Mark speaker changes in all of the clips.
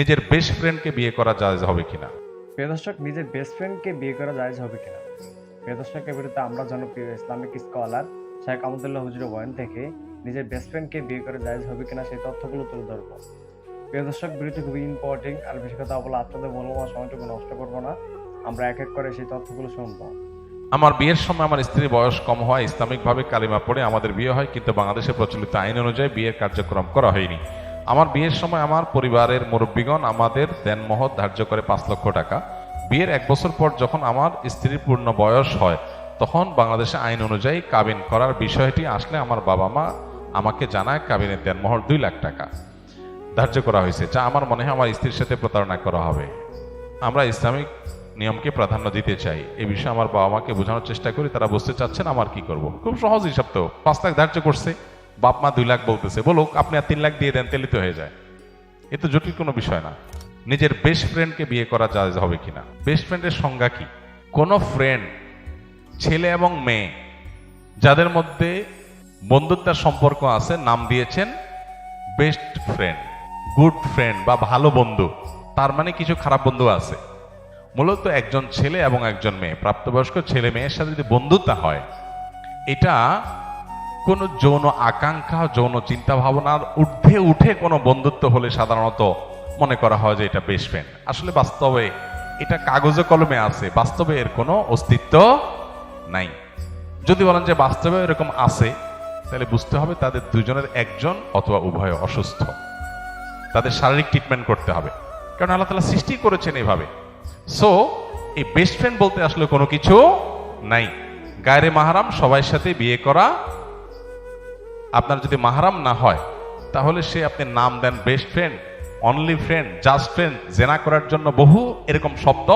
Speaker 1: নিজের বেস্ট ফ্রেন্ডকে বিয়ে করা জায়েজ হবে কিনা?
Speaker 2: প্রিয় দর্শক নিজের বেস্ট ফ্রেন্ডকে বিয়ে করা জায়েজ হবে কিনা? প্রিয় দর্শকের বিরুদ্ধে আমরা জনপ্রিয় ইসলামিক স্কলার শেখ আহমদুল্লাহ হুজুর বয়ান থেকে নিজের বেস্ট ফ্রেন্ডকে বিয়ে করা জায়েজ হবে কিনা সেই তথ্যগুলো তুলে ধরবো। প্রিয় দর্শক বিরুদ্ধে খুবই ইম্পর্টেন্ট আর বেশি কথা বলে আপনাদের মূল্যবান সময়টুকু নষ্ট করব না। আমরা এক এক করে সেই তথ্যগুলো শুনব।
Speaker 1: আমার বিয়ের সময় আমার স্ত্রীর বয়স কম হয় ইসলামিকভাবে কালিমা পড়ে আমাদের বিয়ে হয় কিন্তু বাংলাদেশে প্রচলিত আইন অনুযায়ী বিয়ের কার্যক্রম করা হয়নি। আমার বিয়ের সময় আমার পরিবারের মুরব্বীগণ আমাদের দেনমহৎ ধার্য করে পাঁচ লক্ষ টাকা। বিয়ের এক বছর পর যখন আমার স্ত্রীর পূর্ণ বয়স হয়, তখন বাংলাদেশে আইন অনুযায়ী কাবিন করার বিষয়টি আসলে আমার বাবা মা আমাকে জানায় কাবিনের দেনমহর দুই লাখ টাকা ধার্য করা হয়েছে, যা আমার মনে হয় আমার স্ত্রীর সাথে প্রতারণা করা হবে। আমরা ইসলামিক নিয়মকে প্রাধান্য দিতে চাই, এ বিষয়ে আমার বাবা মাকে বোঝানোর চেষ্টা করি, তারা বুঝতে চাচ্ছেন আমার কি করব। খুব সহজ হিসাব তো, পাঁচ লাখ ধার্য করছে। বাপ মা দুই লাখ বলতেছে বলুক আপনি আর তিন লাখ দিয়ে দেন তেলিত হয়ে যায়। এ তো জটিল কোনো বিষয় না। নিজের বেস্ট ফ্রেন্ডকে বিয়ে করা জায়েজ হবে কিনা? বেস্ট ফ্রেন্ডের সংজ্ঞা কি? কোনো ফ্রেন্ড ছেলে এবং মেয়ে, যাদের মধ্যে বন্ধুত্বের সম্পর্ক আছে, নাম দিয়েছেন বেস্ট ফ্রেন্ড গুড ফ্রেন্ড বা ভালো বন্ধু। তার মানে কিছু খারাপ বন্ধু আছে। মূলত একজন ছেলে এবং একজন মেয়ে, প্রাপ্তবয়স্ক ছেলে মেয়ের সাথে যদি বন্ধুত্ব হয়, এটা কোনো যৌন আকাঙ্ক্ষা, যৌন চিন্তা ভাবনার ঊর্ধ্বে উঠে কোনো বন্ধুত্ব হলে সাধারণত মনে করা হয় যে এটা বেস্ট ফ্রেন্ড আসলে বাস্তবে এটা কাগজে কলমে আছে, বাস্তবে এর কোনো অস্তিত্ব নাই। যদি বলেন যে বাস্তবে এরকম আছে, তাহলে বুঝতে হবে তাদের দুজনের একজন অথবা উভয় অসুস্থ। তাদের শারীরিক ট্রিটমেন্ট করতে হবে। কারণ আল্লাহ তালা সৃষ্টি করেছেন এভাবে। সো এই বেস্ট ফ্রেন্ড বলতে আসলে কোনো কিছু নাই। গায়রে মাহারাম সবার সাথে বিয়ে করা আপনার যদি মাহারাম না হয়, তাহলে সে আপনি নাম দেন best friend only friend just friend জেনা করার জন্য বহু এরকম শব্দ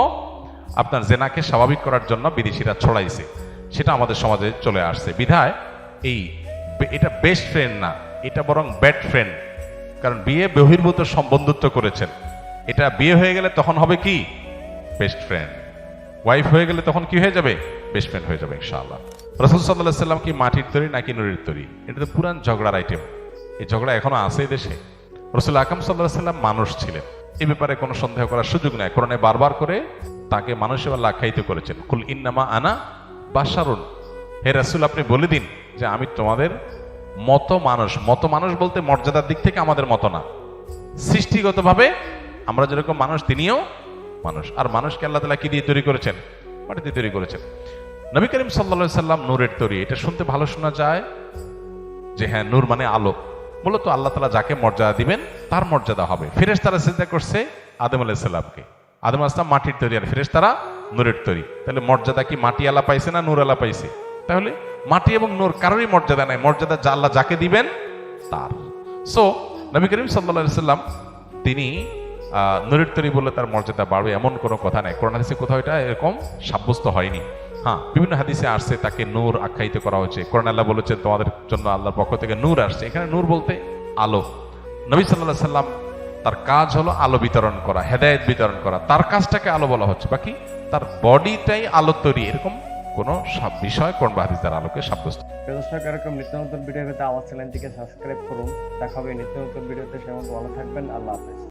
Speaker 1: আপনার জেনাকে স্বাভাবিক করার জন্য বিদেশিরা ছড়াইছে। সেটা আমাদের সমাজে চলে আসছে। বিধায় এই এটা বেস্ট ফ্রেন্ড না, এটা বরং ব্যাড ফ্রেন্ড কারণ বিয়ে বহির্ভূত সম- বন্ধুত্ব করেছেন। এটা বিয়ে হয়ে গেলে তখন হবে কি? বেস্ট ফ্রেন্ড ওয়াইফ হয়ে গেলে তখন কি হয়ে যাবে? ফ্রেন্ড হয়ে যাবে ইনশাআল্লাহ। রসুল সাল্লাহ সাল্লাম কি মাটির তৈরি নাকি নুরির তৈরি? এটা তো পুরান ঝগড়ার আইটেম এই ঝগড়া এখনও আছে দেশে? রসুল আকাম সাল্লাহ সাল্লাম মানুষ ছিলেন। এই ব্যাপারে কোনো সন্দেহ করার সুযোগ নাই। কোরআনে বারবার করে তাকে মানুষ এবার লাখায়িত করেছেন। কুল ইন্নামা আনা বাসারুন হে রাসুল, আপনি বলে দিন যে আমি তোমাদের মত মানুষ। মত মানুষ বলতে মর্যাদার দিক থেকে আমাদের মত না। সৃষ্টিগতভাবে আমরা যেরকম মানুষ, তিনিও মানুষ। আর মানুষকে আল্লাহ তালা কি দিয়ে তৈরি করেছেন? মাটিতে তৈরি করেছেন। নবী করিম সাল্লা সাল্লাম নূরের তৈরি। এটা শুনতে ভালো শোনা যায় যে হ্যাঁ নূর মানে আলো। মূলত আল্লাহ তালা যাকে মর্যাদা দিবেন, তার মর্যাদা হবে। ফিরেশ তারা চিন্তা করছে আদম আলাইসাল্লামকে আদম আসলাম মাটির তৈরি আর ফিরেশ তারা নূরের তৈরি। তাহলে মর্যাদা কি মাটি আলা পাইছে না নূর আলা পাইছে? তাহলে মাটি এবং নূর কারোরই মর্যাদা নাই। মর্যাদা যা আল্লাহ যাকে দিবেন, তার। সো নবী করিম সাল্লা সাল্লাম, তিনি নূরের তৈরি বলে তার মর্যাদা বাড়বে এমন কোনো কথা নাই। হাদিসে কোথাও এটা এরকম সাব্যস্ত হয়নি। হ্যাঁ বিভিন্ন হাদিসে আসছে তাকে নূর আখ্যায়িত করা হয়েছে। কোরআন আল্লাহ বলেছেন, তোমাদের জন্য আল্লাহর পক্ষ থেকে নূর আসছে। এখানে নূর বলতে আলো। নবী সাল্লাহ সাল্লাম, তার কাজ হলো আলো বিতরণ করা, হেদায়েত বিতরণ করা। তার কাজটাকে আলো বলা হচ্ছে। বাকি, তার বডিটাই আলো তৈরি। এরকম কোনো সব বিষয় কোন হাদিস দ্বারা আলোকে সাব্যস্ত?
Speaker 2: এরকম নিত্য নতুন ভিডিও পেতে আমার চ্যানেলটিকে সাবস্ক্রাইব করুন। দেখা হবে নিত্য নতুন ভিডিওতে। সে ভালো থাকবেন। আল্লাহ হাফেজ।